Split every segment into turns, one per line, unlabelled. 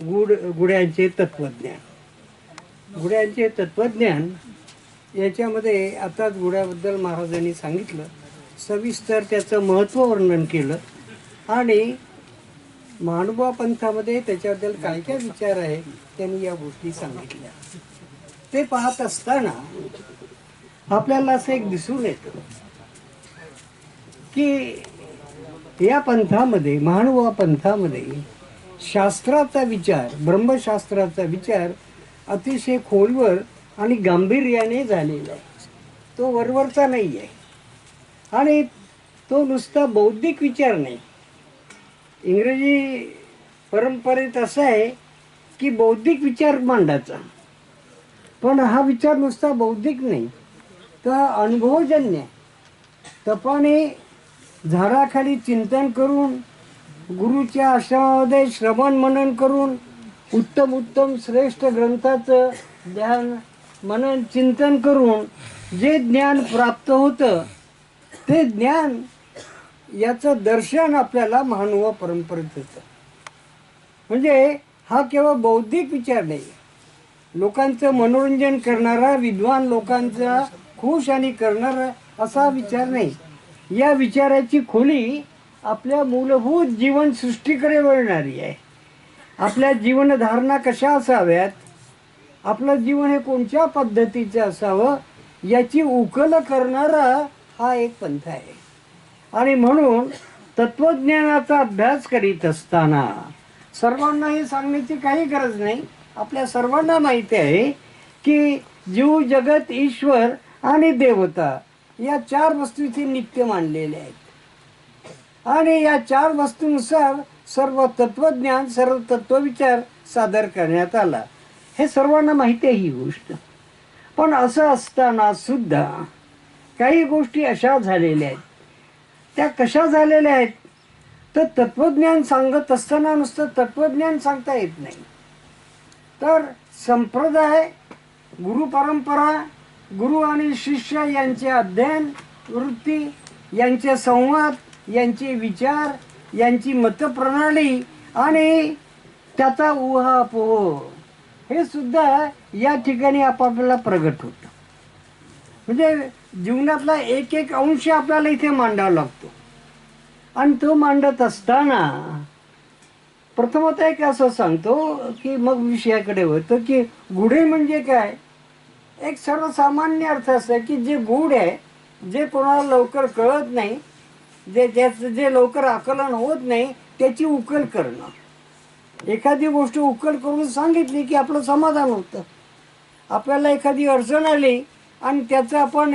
Good गुड्यांचे तत्त्वज्ञान गुड्यांचे तत्त्वज्ञान याच्यामध्ये आताच गुड्याबद्दल महाराजांनी सांगितलं. सविस्तर त्याचं महत्त्व वर्णन केलं. आणि मानवा पंथामध्ये त्याच्याबद्दल काय काय विचार आहे त्यांनी या गोष्टी सांगितल्या. ते पाहत असताना आपल्याला असं एक दिसून येतं की या पंथामध्ये महानुभा पंथामध्ये शास्त्राचा विचार ब्रह्मशास्त्राचा विचार अतिशय खोलवर आणि गांभीर्याने झालेला आहे. तो वरवरचा नाही आहे आणि तो नुसता बौद्धिक विचार नाही. इंग्रजी परंपरेत असं आहे की बौद्धिक विचार मांडायचा. पण हा विचार नुसता बौद्धिक नाही तर अनुभवजन्य तपाने झाडाखाली चिंतन करून गुरुच्या आश्रमामध्ये श्रवण मनन करून उत्तम उत्तम श्रेष्ठ ग्रंथाचं ध्यान मनन चिंतन करून जे ज्ञान प्राप्त होतं ते ज्ञान याचं दर्शन आपल्याला महानुवा परंपरेत देतं म्हणजे हा केवळ बौद्धिक विचार नाही. लोकांचं मनोरंजन करणारा विद्वान लोकांचा खुश आणि करणारा असा विचार नाही. या विचाराची खोली आपल्या मूलभूत जीवनसृष्टीकडे वळणारी आहे. आपल्या जीवनधारणा कशा असाव्यात? आपलं जीवन हे कोणत्या पद्धतीचं असावं? याची उकल करणारा हा एक पंथ आहे. आणि म्हणून तत्वज्ञानाचा अभ्यास करीत असताना सर्वांना हे सांगण्याची काही गरज नाही. आपल्या सर्वांना माहिती आहे की जीव जगत ईश्वर आणि देवता या चार वस्तू इथे नित्य मानलेल्या आहेत. आणि या चार वस्तूंनुसार सर्व तत्वज्ञान सर्व तत्वविचार सादर करण्यात आला. हे सर्वांना माहिती आहे ही गोष्ट. पण असं असताना सुद्धा काही गोष्टी अशा झालेल्या आहेत. त्या कशा झालेल्या आहेत? तर तत्वज्ञान सांगत असताना नुसतं तत्वज्ञान सांगता येत नाही. तर संप्रदाय गुरु परंपरा गुरु आणि शिष्य यांचे अध्ययन वृत्ती यांचे संवाद यांचे विचार यांची मतप्रणाली आणि त्याचा उहापोह हे सुद्धा या ठिकाणी आपापल्याला प्रगट होतं. म्हणजे जीवनातला एक एक अंश आपल्याला इथे मांडावा लागतो. आणि तो मांडत असताना प्रथमत एक असं सांगतो की मग विषयाकडे होतं की गुढे म्हणजे काय? एक सर्वसामान्य अर्थ असा की जे गूढ आहे जे कोणाला लवकर कळत नाही जे ज्याचं जे लवकर आकलन होत नाही त्याची उकल करणं. एखादी गोष्ट उकल करून सांगितली की आपलं समाधान होतं. आपल्याला एखादी अडचण आली आणि त्याचं आपण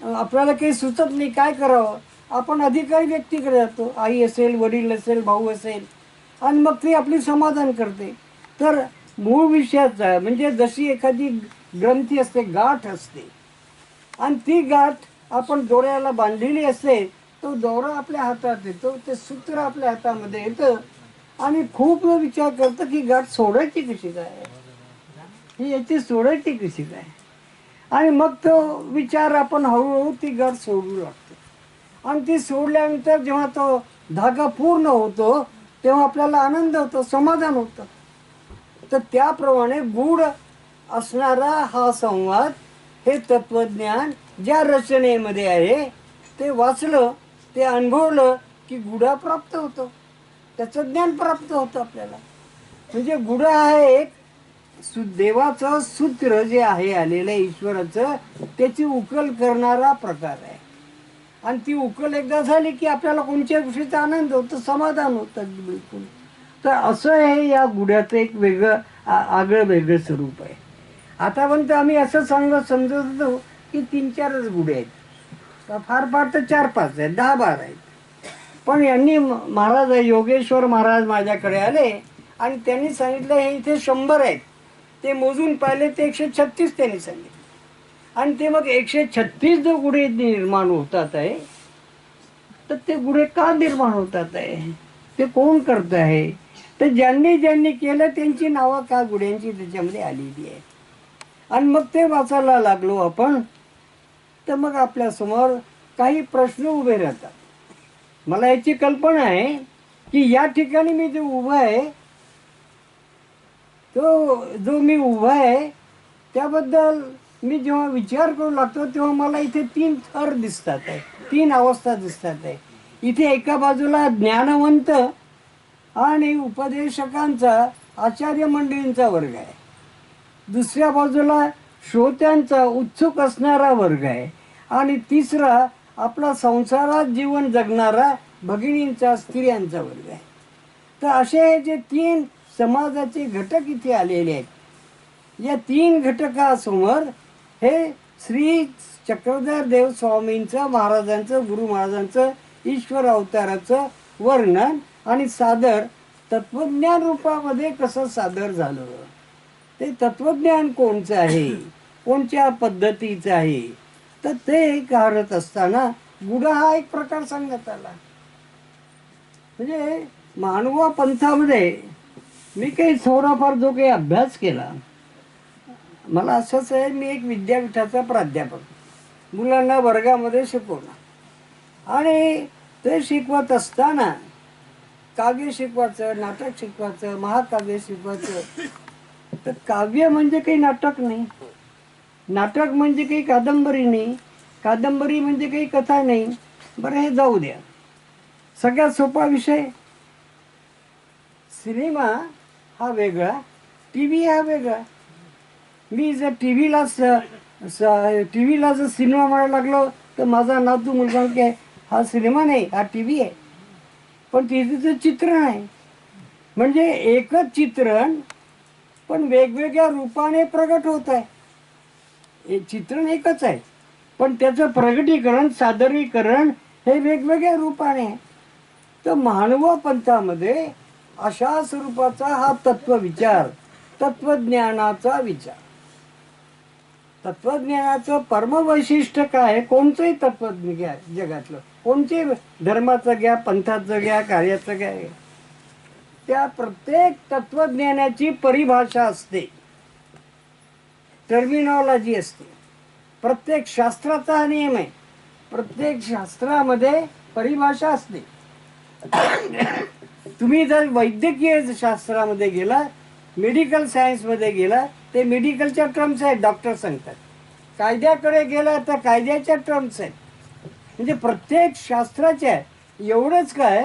आपल्याला काही सुचत नाही काय करावं आपण अधिकारी व्यक्तीकडे जातो. आई असेल वडील असेल भाऊ असेल आणि मग ती आपली समाधान करते. तर मूळ विषयाचा म्हणजे जशी एखादी ग्रंथी असते गाठ असते. आणि ती गाठ आपण डोळ्याला बांधलेली असते तो दोरा आपल्या हातात येतो ते सूत्र आपल्या हातामध्ये येतं. आणि खूप वेळ विचार करतं की गाठ सोडायची कशी काय? ही याची सोडायची कशी काय? आणि मग तो विचार आपण हळूहळू ती गाठ सोडू लागतो. आणि ती सोडल्यानंतर जेव्हा तो धागा पूर्ण होतो तेव्हा आपल्याला आनंद होतो समाधान होतं. तर त्याप्रमाणे गूढ असणारा हा संवाद हे तत्वज्ञान ज्या रचनेमध्ये आहे ते वाचलं ते अनुभवलं की गुढा प्राप्त होतो. त्याचं ज्ञान प्राप्त होतं आपल्याला. म्हणजे गुढा हा एक सु देवाचं सूत्र जे आहे आलेलं आहे ईश्वराचं त्याची उकल करणारा प्रकार आहे. आणि ती उकल एकदा झाली की आपल्याला कोणत्या गोष्टीचा आनंद होतो समाधान होतं बिलकुल. तर असं हे या गुढ्याचं एक वेगळं आ- आगळं वेगळं स्वरूप आहे. आतापर्यंत आम्ही असं सांगत समजत होतो की तीन चारच गुढे आहेत. फार फार तर चार पाच आहेत दहा बारा आहेत. पण यांनी महाराज योगेश्वर महाराज माझ्याकडे आले आणि त्यांनी सांगितलं हे इथे शंभर आहेत. ते मोजून पाहिले ते एकशे छत्तीस त्यांनी सांगितले. आणि ते मग एकशे छत्तीस जो गुढे निर्माण होतात आहे तर ते गुढे का निर्माण होतात आहे? ते कोण करत आहे? तर ज्यांनी ज्यांनी केलं त्यांची नावं का गुढ्यांची त्याच्यामध्ये आलेली आहे आणि मग ते वाचायला लागलो आपण तर मग आपल्यासमोर काही प्रश्न उभे राहतात. मला याची कल्पना आहे की या ठिकाणी मी जे उभं आहे तो जो मी उभा आहे त्याबद्दल मी जेव्हा विचार करू लागतो तेव्हा मला इथे तीन थर दिसतात आहे तीन अवस्था दिसतात आहे. इथे एका बाजूला ज्ञानवंत आणि उपदेशकांचा आचार्य मंडळींचा वर्ग आहे. दुसऱ्या बाजूला श्रोत्यांचा उत्सुक असणारा वर्ग आहे. आणि तिसरा आपला संसारात जीवन जगणारा भगिनींचा स्त्रियांचा वर्ग आहे. तर असे हे जे तीन समाजाचे घटक इथे आलेले आहेत या तीन घटकासमोर हे श्री चक्रधर देव स्वामींचं महाराजांचं गुरु महाराजांचं ईश्वर अवताराचं वर्णन आणि सादर तत्वज्ञान रूपामध्ये कसं सादर झालं? ते तत्वज्ञान कोणचं आहे? कोणत्या पद्धतीचं आहे? तर ते गारत असताना बुडा हा एक प्रकार सांगत आला. म्हणजे मानवा पंथामध्ये मी काही थोडाफार जो काही अभ्यास केला मला असंच आहे मी एक विद्यापीठाचा प्राध्यापक मुलांना वर्गामध्ये शिकवणं आणि ते शिकवत असताना काव्य शिकवायचं नाटक शिकवायचं महाकाव्य शिकवायचं. तर काव्य म्हणजे काही नाटक नाही. नाटक म्हणजे काही कादंबरी नाही कादंबरी म्हणजे काही कथा नाही. बरं हे जाऊ द्या. सगळ्यात सोपा विषय सिनेमा हा वेगळा टी व्ही हा वेगळा. मी जर टी व्हीला टी व्हीला जर सिनेमा म्हणायला लागलो तर माझा नातू मुलगा काय हा सिनेमा नाही हा टी व्ही आहे. पण तिथे चित्रण आहे. म्हणजे एकच चित्रण पण वेगवेगळ्या रूपाने प्रगट होत आहे. हे चित्रण एकच आहे. पण त्याचं प्रगटीकरण सादरीकरण हे वेगवेगळ्या रूपाने आहे. तर मानव पंथामध्ये अशा स्वरूपाचा हा तत्वविचार तत्वज्ञानाचा विचार. तत्वज्ञानाचं परमवैशिष्ट्य काय कोणतंही तत्वज्ञ घ्या जगातलं. कोणते धर्माचं घ्या पंथाचं घ्या कार्याचं घ्या. त्या प्रत्येक तत्वज्ञानाची परिभाषा असते. टर्मिनॉलॉजी असते. प्रत्येक शास्त्राचा हा नियम आहे. प्रत्येक शास्त्रामध्ये परिभाषा असते. तुम्ही जर वैद्यकीय शास्त्रामध्ये गेला मेडिकल सायन्समध्ये गेला ते मेडिकलच्या टर्म्स आहेत डॉक्टर सांगतात. कायद्याकडे गेला तर कायद्याच्या टर्म्स आहेत. म्हणजे प्रत्येक शास्त्राच्या एवढंच काय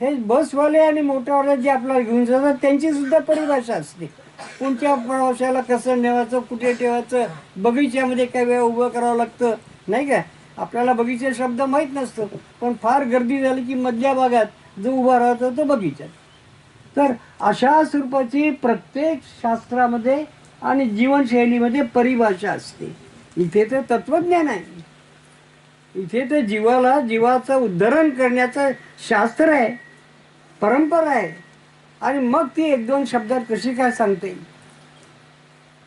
हे बसवाले आणि मोठेवाले जे आपल्याला घेऊन जातात त्यांची सुद्धा परिभाषा असते. कोणत्या प्रवाशाला कसं नेवायचं कुठे ठेवायचं बगीच्यामध्ये काय वेळ उभं करावं लागतं नाही का? आपल्याला बगीचा शब्द माहीत नसतो पण फार गर्दी झाली की मधल्या भागात जो उभा राहतो तो बगीचा. तर अशा स्वरूपाची प्रत्येक शास्त्रामध्ये आणि जीवनशैलीमध्ये परिभाषा असते. इथे तर तत्वज्ञान आहे. इथे तर जीवाला जीवाचं उद्धरण करण्याचं शास्त्र आहे परंपरा आहे. आणि मग ती एक दोन शब्दात कशी काय सांगते?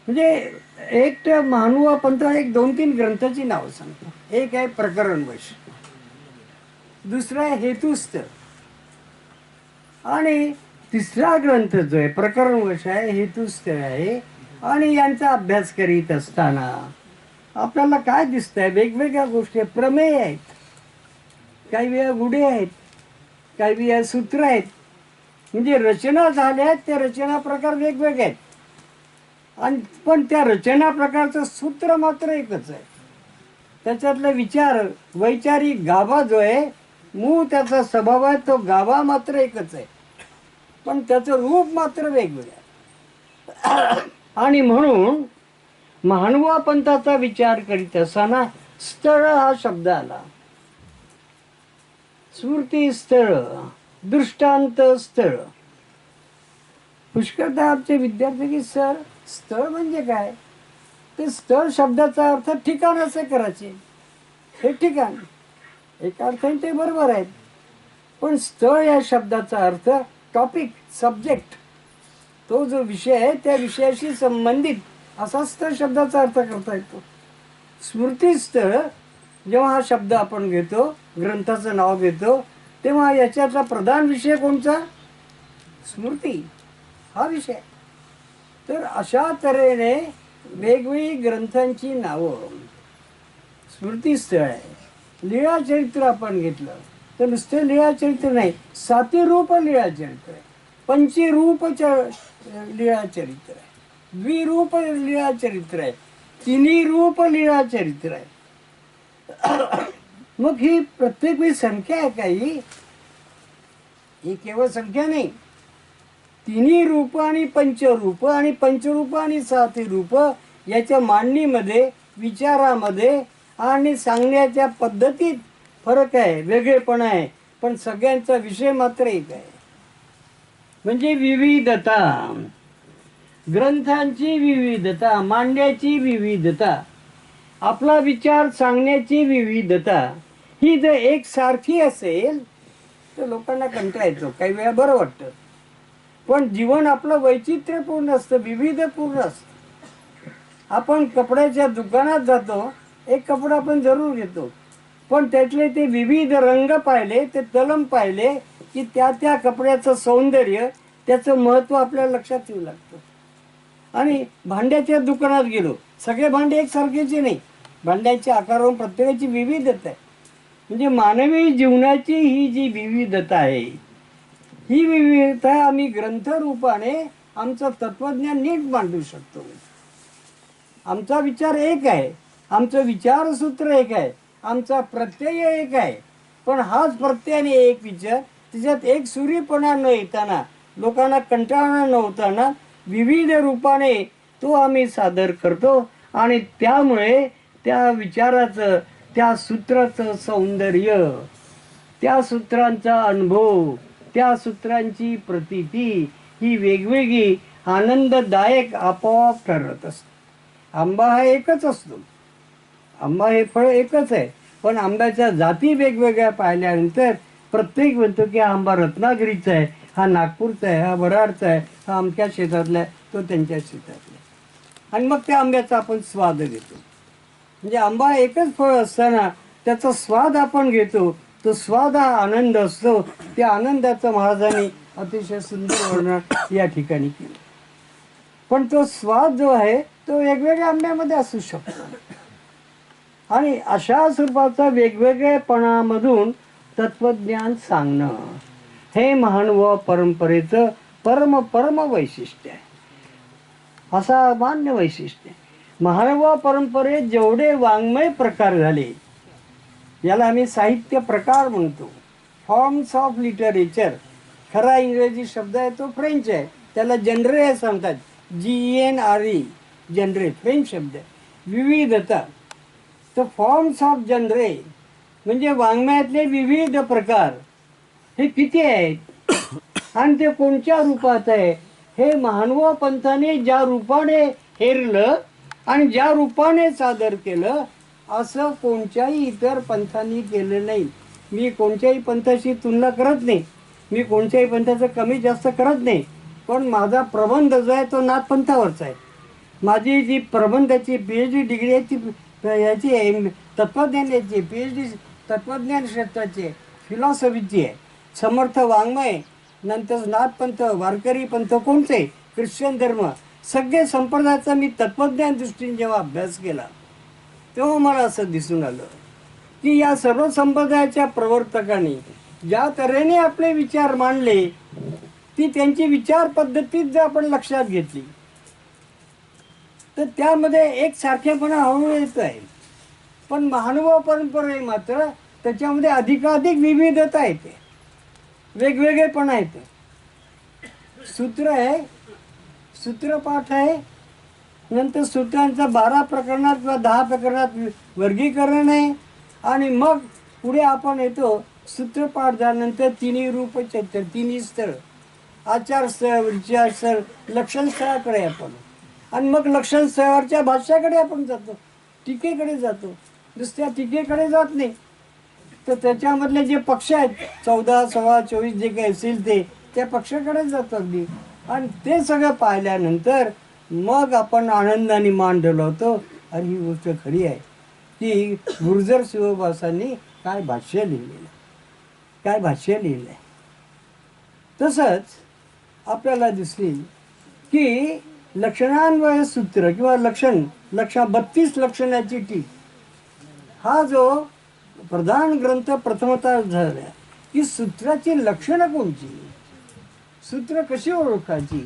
म्हणजे एक तर महानुवा पंथ एक दोन तीन ग्रंथाची नावं सांगतो. एक आहे प्रकरण वश दुसरं आहे हेतुस्त आणि तिसरा ग्रंथ जो आहे प्रकरण वश आहे हेतुस्थ आहे. आणि यांचा अभ्यास करीत असताना आपल्याला काय दिसतंय? वेगवेगळ्या गोष्टी आहेत. प्रमेय आहेत. काही वेळा गुढे आहेत. काही वेळा सूत्र आहेत. म्हणजे रचना झाल्या आहेत त्या रचना प्रकार वेगवेगळे आहेत. आणि पण त्या रचना प्रकारचं सूत्र मात्र एकच आहे. त्याच्यातला विचार वैचारिक गाभा जो आहे मूळ त्याचा स्वभाव आहे तो गाभा मात्र एकच आहे. पण त्याचं रूप मात्र वेगवेगळं आहे. आणि म्हणून मानवा पंथाचा विचार करीत असताना स्थळ हा शब्द आला. स्मृती स्थळ दृष्टांत स्थळ. पुष्कळदा आमचे विद्यार्थी की सर स्थळ म्हणजे काय? ते स्थळ शब्दाचा अर्थ ठिकाण असे करायचे. हे ठिकाण. एका अर्थाने ते बरोबर आहेत. पण स्थळ या शब्दाचा अर्थ टॉपिक सब्जेक्ट तो जो विषय आहे त्या विषयाशी संबंधित असा स्थळ शब्दाचा अर्थ करता येतो. स्मृतीस्थळ जेव्हा हा शब्द आपण घेतो ग्रंथाचं नाव घेतो तेव्हा याच्यातला प्रधान विषय कोणता स्मृती. हा विषय. तर अशा तऱ्हेने वेगवेगळी ग्रंथांची नावं स्मृतीस्थळ आहे लीळाचरित्र आपण घेतलं. तर नुसते लीळाचरित्र नाही साती रूप लीळाचरित्र आहे. पंचीरूप च- लीळा चरित्र आहे. द्विरूप लीळाचरित्र आहे. तिन्ही रूप लीळा चरित्र आहे. मग ही प्रत्येक वेळी संख्या आहे काही ही? केवळ संख्या नाही. तिन्ही रूप आणि पंचरूप आणि पंचरूप आणि साती रूप याच्या मांडणीमध्ये विचारामध्ये आणि सांगण्याच्या पद्धतीत फरक आहे वेगळेपण आहे पण सगळ्यांचा विषय मात्र एक आहे. म्हणजे विविधता. ग्रंथांची विविधता मांडण्याची विविधता आपला विचार सांगण्याची विविधता ही जर एक सारखी असेल तर लोकांना कंटाळा येतो काही वेळा बरं वाटतं. पण जीवन आपलं वैचित्र्यपूर्ण असतं विविधपूर्ण असतं. आपण कपड्याच्या दुकानात जातो एक कपडा आपण जरूर घेतो. पण त्यातले ते विविध रंग पाहिले ते तलम पाहिले की त्या त्या कपड्याचं सौंदर्य त्याचं महत्त्व आपल्या लक्षात येऊ लागतं. आणि भांड्याच्या दुकानात गेलो. सगळे भांडे एकसारखेचे नाही. भांड्याच्या आकारावरून प्रत्येकाची विविधता आहे. म्हणजे मानवी जीवनाची ही जी विविधता आहे ही विविधता आम्ही ग्रंथरूपाने आमचं तत्वज्ञान नीट मांडू शकतो. आमचा विचार एक आहे आमचं विचारसूत्र एक आहे आमचा प्रत्यय एक आहे. पण हाच प्रत्यय आणि एक विचार त्याच्यात एक सूर्यपणा न येताना लोकांना कंटाळा न होताना विविध रूपाने तो आम्ही सादर करतो आणि त्यामुळे त्या विचाराचं त्या सूत्राचं सौंदर्य त्या सूत्रांचा अनुभव त्या सूत्रांची प्रतिती ही वेगवेगळी आनंददायक आपोआप ठरत असते. आंबा हा एकच असतो. आंबा हे फळ एकच आहे. पण आंब्याच्या जाती वेगवेगळ्या पाहिल्यानंतर प्रत्येक म्हणतो की हा आंबा रत्नागिरीचा आहे हा नागपूरचा आहे हा वराडचा आहे हा आमच्या शेतातला आहे तो त्यांच्या शेतातला आहे. आणि मग त्या आंब्याचा आपण स्वाद घेतो. म्हणजे आंबा एकच फळ असताना त्याचा स्वाद आपण घेतो तो स्वाद हा आनंद असतो. त्या आनंदाचं महाराजांनी अतिशय सुंदर वर्णन या ठिकाणी केलं. पण तो स्वाद जो आहे तो वेगवेगळ्या आंब्यामध्ये असू शकतो. आणि अशा स्वरूपाचा वेगवेगळेपणामधून तत्वज्ञान सांगणं हे महान व परंपरेचं परम परम वैशिष्ट्य आहे. असा मान्य वैशिष्ट्य आहे. महानुभाव परंपरेत जेवढे वाङ्मय प्रकार झाले याला आम्ही साहित्य प्रकार म्हणतो. फॉर्म्स ऑफ लिटरेचर खरा इंग्रजी शब्द आहे तो फ्रेंच आहे. त्याला जनरे हे सांगतात. G N R E genre French शब्द आहे. विविधता. तर फॉर्म्स ऑफ जनरे म्हणजे वाङ्मयातले विविध प्रकार हे किती आहेत? आणि ते कोणत्या रूपात आहे? हे महानवा पंथाने ज्या रूपाने हेरलं आणि ज्या रूपाने सादर केलं असं कोणत्याही इतर पंथांनी केलं नाही. मी कोणत्याही पंथाशी तुलना करत नाही. मी कोणत्याही पंथाचं कमी जास्त करत नाही. पण माझा प्रबंध जो आहे तो नाथपंथावरचा आहे. माझी जी प्रबंधाची पी एच डी डिग्री आहे ती याची आहे तत्त्वज्ञानाची पी एच डी तत्त्वज्ञान क्षेत्राची आहे फिलॉसॉफीची आहे. समर्थ वाङ्मय नंतर नाथपंथ वारकरी पंथ कोणते? ख्रिश्चन धर्म. सगळे संप्रदायाचा मी तत्त्वज्ञान दृष्टीने जेव्हा अभ्यास केला तेव्हा मला असं दिसून आलं की या सर्व संप्रदायाच्या प्रवर्तकांनी ज्या तऱ्हेने आपले विचार मांडले ती त्यांची विचार पद्धतीत जर आपण लक्षात घेतली तर त्यामध्ये एक सारखेपणा हळूहळू येत आहे. पण महानुभाव परंपरे मात्र त्याच्यामध्ये अधिकाधिक विविधता येते. वेगवेगळेपणा येतं. सूत्र आहे सूत्रपाठ आहे. नंतर सूत्रांचं बारा प्रकरणात किंवा दहा प्रकरणात वर्गीकरण आहे. आणि मग पुढे आपण येतो सूत्रपाठ झाल्यानंतर तिन्ही रूप चैत्र तिन्ही स्थळ. आचार स्थळ विचार स्थळ लक्षण स्थळाकडे आपण. आणि मग लक्षण स्थळावरच्या भाष्याकडे आपण जातो. टीकेकडे जातो. नुसत्या टीकेकडे जात नाही. तर त्याच्यामधले जे पक्ष आहेत चौदा सोळा चोवीस जे काही असेल ते त्या पक्षाकडे जातो अगदी आणि ते सगळं पाहिल्यानंतर मग आपण आनंदाने मान डोलावतो आणि ही गोष्ट खरी आहे की गुर्जर शिवबासांनी काय भाष्य लिहिलेलं काय भाष्य लिहिलं आहे. तसंच आपल्याला दिसली की लक्षणान्वय सूत्र किंवा लक्षण लक्षा बत्तीस लक्षणाची टीप हा जो प्रधान ग्रंथ प्रथमतः झाला की सूत्राची लक्षणं कोणची सूत्र कशी ओळखायची?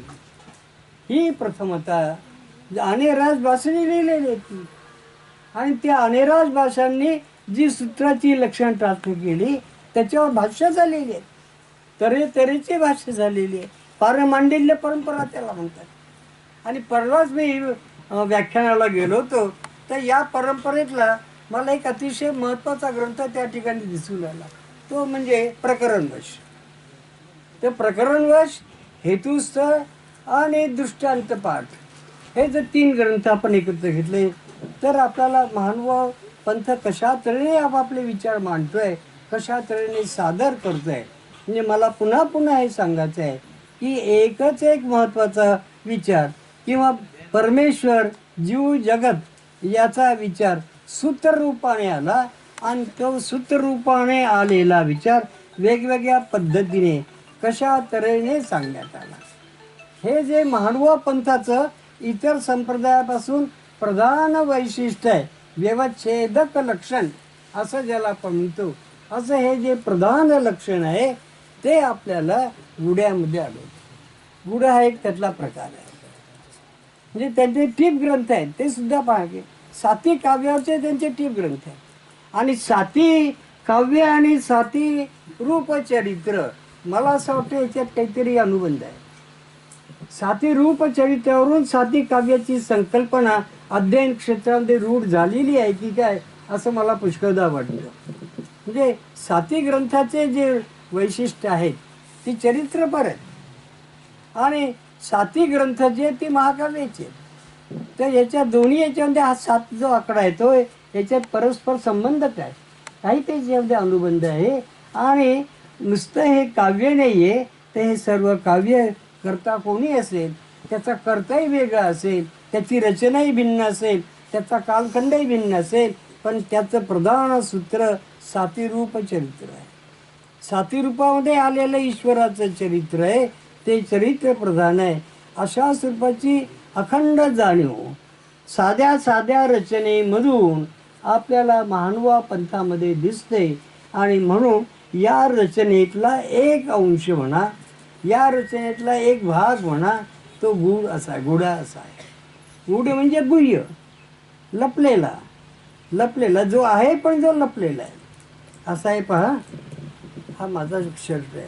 ही प्रथमता अनेराज भाषेने लिहिलेली होती. आणि त्या अनेराज भाषांनी जी सूत्राची लक्षण प्राप्त केली त्याच्यावर भाष्य झालेली आहे. तरे तऱ्हेची भाष्य झालेली आहे. पारमांडिल्य परंपरा त्याला म्हणतात. आणि परवाच मी व्याख्यानाला गेलो होतो. तर या परंपरेतला मला एक अतिशय महत्त्वाचा ग्रंथ त्या ठिकाणी दिसून आला. तो म्हणजे प्रकरणवश तर प्रकरणवश हेतुस्थळ आणि दृष्टांत पाठ हे जर तीन ग्रंथ आपण एकत्र घेतले तर आपल्याला महानुभाव पंथ कशा तऱ्हेने आपापले विचार मांडतोय कशा तऱ्हेने सादर करतोय म्हणजे मला पुन्हा पुन्हा हे सांगायचं आहे की एकच एक महत्त्वाचा विचार किंवा परमेश्वर जीव जगत याचा विचार सूत्ररूपाने आला आणि तो सूत्ररूपाने आलेला विचार वेगवेगळ्या पद्धतीने कशा तऱ्हेने सांगण्यात आला? हे जे महानुवा पंथाचं इतर संप्रदायापासून प्रधान वैशिष्ट्य आहे व्यवच्छेदक लक्षण असं ज्याला आपण म्हणतो असं हे जे प्रधान लक्षण आहे ते आपल्याला गुड्यामध्ये आढळतं गुढ हा एक त्यातला प्रकार आहे. म्हणजे त्यांचे टीप ग्रंथ आहेत ते सुद्धा पाहावे साती काव्याचे त्यांचे टीप ग्रंथ आहेत. आणि साती काव्य आणि साती रूपचरित्र मला असं वाटतं याच्यात काहीतरी अनुबंध आहे. साती रूपचरित्रावरून साती काव्याची संकल्पना अध्ययन क्षेत्रामध्ये रूढ झालेली आहे की काय असं मला पुष्कळदा वाटतं. म्हणजे साती ग्रंथाचे जे वैशिष्ट्य आहेत ती चरित्रपर आहेत. आणि साती ग्रंथ जे ते ती महाकाव्याचे आहेत. तर याच्या दोन्ही याच्यामध्ये हा सात जो आकडा आहे तो याच्यात परस्पर संबंध काय? काही त्याच्यामध्ये अनुबंध आहे. आणि नुसतं हे काव्य नाही आहे तर हे सर्व काव्य करता कोणी असेल त्याचा कर्ताही वेगळा असेल त्याची रचनाही भिन्न असेल त्याचा कालखंडही भिन्न असेल पण त्याचं प्रधान सूत्र सातीरूप चरित्र आहे. सातीरूपामध्ये आलेलं ईश्वराचं चरित्र आहे ते चरित्र प्रधान आहे. अशा स्वरूपाची अखंड जाणीव साध्या साध्या रचनेमधून आपल्याला महानुवा पंथामध्ये दिसते आणि म्हणून या रचनेतला एक अंश म्हणा या रचनेतला एक भाग म्हणा तो गुढ असा गुढा असा आहे. गुढ म्हणजे गुह्य लपलेला. लपलेला जो आहे पण जो लपलेला आहे. असा आहे पहा हा माझा शर्ट आहे.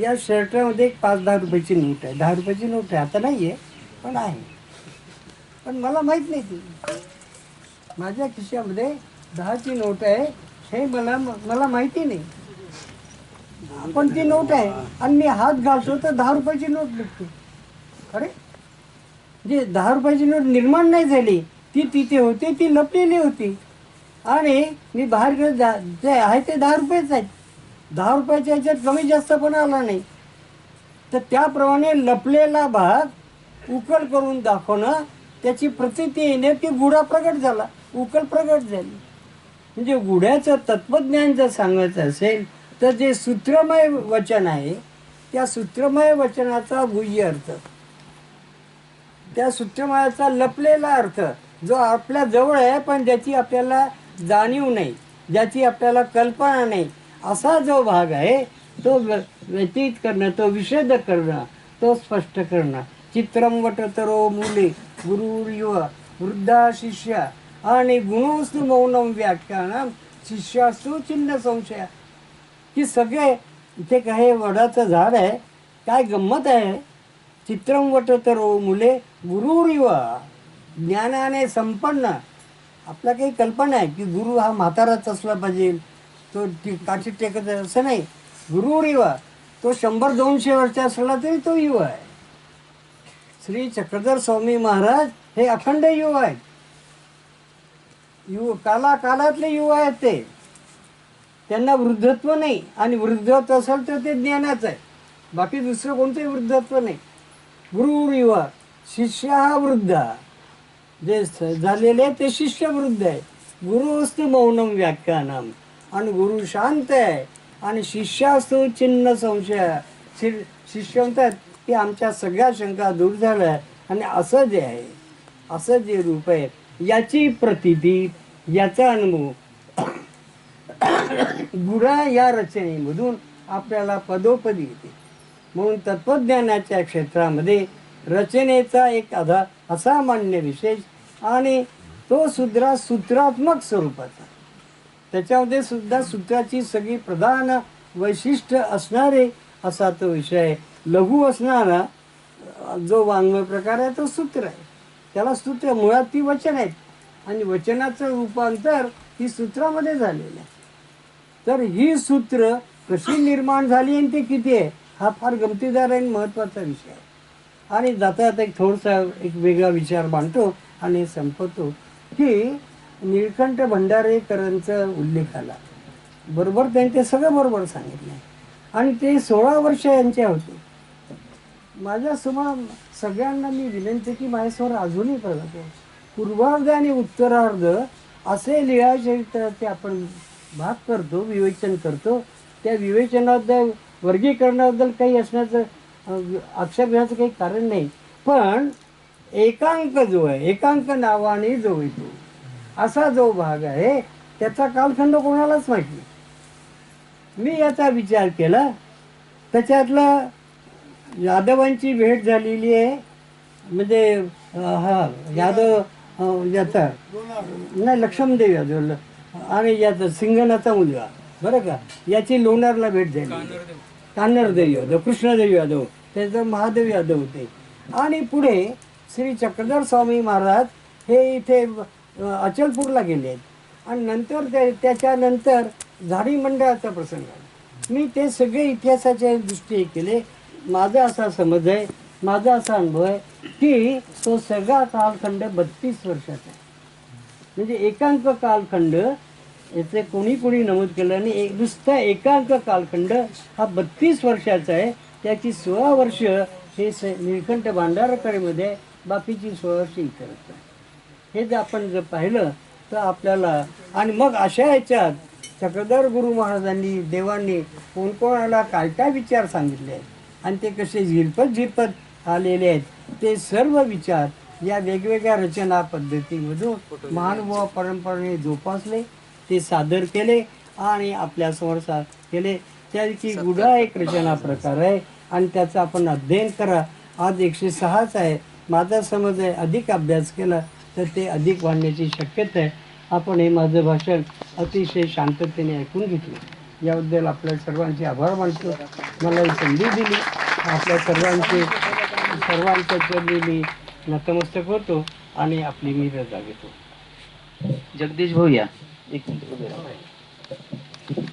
या शर्टामध्ये एक पाच दहा रुपयाची नोट आहे. दहा रुपयाची नोट आहे. आता नाही आहे पण आहे. पण मला माहीत नाही ती. माझ्या खिशामध्ये दहाची नोट आहे हे मला मला माहिती नाही. पण ती नोट आहे. आणि मी हात घालतो तर दहा रुपयाची नोट निघते. अरे जे दहा रुपयाची नोट निर्माण नाही झाली ती तिथे होती ती लपलेली होती. आणि मी बाहेर गेलो जा- जे आहे ते दहा रुपयेच आहेत. दहा रुपयाच्या ह्याच्यात कमी जास्त पण आला नाही. तर त्याप्रमाणे लपलेला भाग उकल करून दाखवणं त्याची प्रचिती येणे ती गुढा प्रगट झाला. उकल प्रगट झाली. म्हणजे गुढ्याचं तत्वज्ञान जर सांगायचं असेल तर जे सूत्रमय वचन आहे त्या सूत्रमय वचनाचा गुह्य अर्थ. त्या सूत्रमयाचा लपलेला अर्थ जो आपल्या जवळ आहे पण ज्याची आपल्याला जाणीव नाही ज्याची आपल्याला कल्पना नाही असा जो भाग आहे तो व्य- व्यतीत करणं तो विषेध करणं तो स्पष्ट करणं. चित्रम वटतरो मुले गुरु युव वृद्धा शिष्य आणि गुणोस्तु मौनम व्याख्यानम शिष्यास्तु चिन्ह संशय. की सगळे इथे काय वडाचं झाड आहे काय गंमत आहे? चित्रम तर हो मुले गुरुरिव. ज्ञानाने संपन्न. आपल्या काही कल्पना आहे की गुरु हा म्हाताराच असला पाहिजे तो टी- काठी टेकत असं नाही. गुरुरिव तो शंभर दोनशे वर्षा असला तरी तो युवा आहे. श्री चक्रधर स्वामी महाराज हे अखंड युवा आहेत. युव काला कालातले युवा आहेत ते. त्यांना वृद्धत्व नाही. आणि वृद्धत्व असेल तर ते ज्ञानाचं आहे. बाकी दुसरं कोणतंही वृद्धत्व नाही. गुरु शिष्य हा वृद्ध. जे झालेले ते शिष्य वृद्ध आहे गुरु असतो मौनम व्याख्यानम. आणि गुरु शांत आहे. आणि शिष्य असतो चिन्ह संशय. शि- शिष्य म्हणतात की आमच्या सगळ्या शंका दूर झाल्या आणि असं जे आहे असं जे रूप आहे याची प्रतिती याचा अनुभव गुढा या रचनेमधून आपल्याला पदोपदी येते. म्हणून तत्वज्ञानाच्या क्षेत्रामध्ये रचनेचा एक अधा असामान्य विशेष आणि तो सुद्रा सूत्रात्मक स्वरूपाचा. त्याच्यामध्ये सुद्धा सूत्राची सगळी प्रधान वैशिष्ट्य असणारे असा तो विषय लघु असणारा जो वाङ्मय प्रकार आहे तो सूत्र आहे. त्याला सूत्र मुळात ती वचन आहेत. आणि वचनाचं रूपांतर ही सूत्रामध्ये झालेलं आहे. तर ही सूत्र कशी निर्माण झाली आणि ते किती आहे हा फार गमतीदार आणि महत्त्वाचा विषय आहे. आणि जाता जाता एक थोडासा एक वेगळा विचार मांडतो आणि संपवतो की निळकंठ भंडारेकरांचा उल्लेख आला. बरोबर त्यांनी ते सगळं बरोबर सांगितलं आणि ते सोळा वर्ष यांचे होते. माझ्या सुमा सगळ्यांना मी विनंती की माझ्यासमोर अजूनही प्रगत पूर्वार्ध आणि उत्तरार्ध असे लिहाचरित्राचे आपण भाग करतो विवेचन करतो. त्या विवेचनाबद्दल वर्गीकरणाबद्दल काही असण्याचं आक्षेप घेण्याचं काही कारण नाही. पण एकांक जो आहे एकांक नावाने जो येतो असा जो भाग आहे त्याचा कालखंड कोणालाच माहिती. मी याचा विचार केला त्याच्यातलं यादवांची भेट झालेली आहे. म्हणजे हा यादव याचा नाही लक्ष्मणदेव यादव आणि याचा सिंगनाचा मुलगा. बरं का? याची लोणारला भेट झाली. कान्नरदेव यादव कृष्णदेव यादव त्याचं महादेव यादव होते. आणि पुढे श्री चक्रधर स्वामी महाराज हे इथे अचलपूरला गेले आहेत. आणि नंतर ते त्याच्यानंतर झाडी मंडळाचा प्रसंग आला. मी ते सगळे इतिहासाच्या दृष्टीने केले. माझा असा समज आहे माझा असा अनुभव आहे की तो सगळा कालखंड बत्तीस वर्षाचा आहे. म्हणजे एकांक कालखंड याचं कोणी कोणी नमूद केलं आणि एक नुसता एकांक कालखंड हा बत्तीस वर्षाचा आहे. त्याची सोळा वर्ष हे स निळकंठ भांडारकरमध्ये बाकीची सोळा वर्ष इतर हे जर आपण जर पाहिलं तर आपल्याला आणि मग अशा ह्याच्यात चक्रधर गुरु महाराजांनी देवांनी कोणकोणाला काय काय विचार सांगितले आहेत आणि ते कसे झिरपत झिरपत आलेले आहेत ते सर्व विचार या वेगवेगळ्या रचना पद्धतीमधून महानुभाव परंपरेने जोपासले. ते सादर केले आणि आपल्यासमोर सा केले. त्याची गुढा एक रचना प्रकार आहे आणि त्याचा आपण अध्ययन करा. आज एकशे सहाच आहे. माझा समज आहे अधिक अभ्यास केला तर ते अधिक वाढण्याची शक्यता आहे. आपण हे माझं भाषण अतिशय शांततेने ऐकून घेतलं. याबद्दल आपल्या सर्वांचे आभार मानतो. मला ही संधी दिली. आपल्या सर्वांचे सर्वांच्या चरणी मी नतमस्तक होतो आणि आपली मी रजा घेतो.
जगदीश भाऊ या एक मिनिट उभे राहा.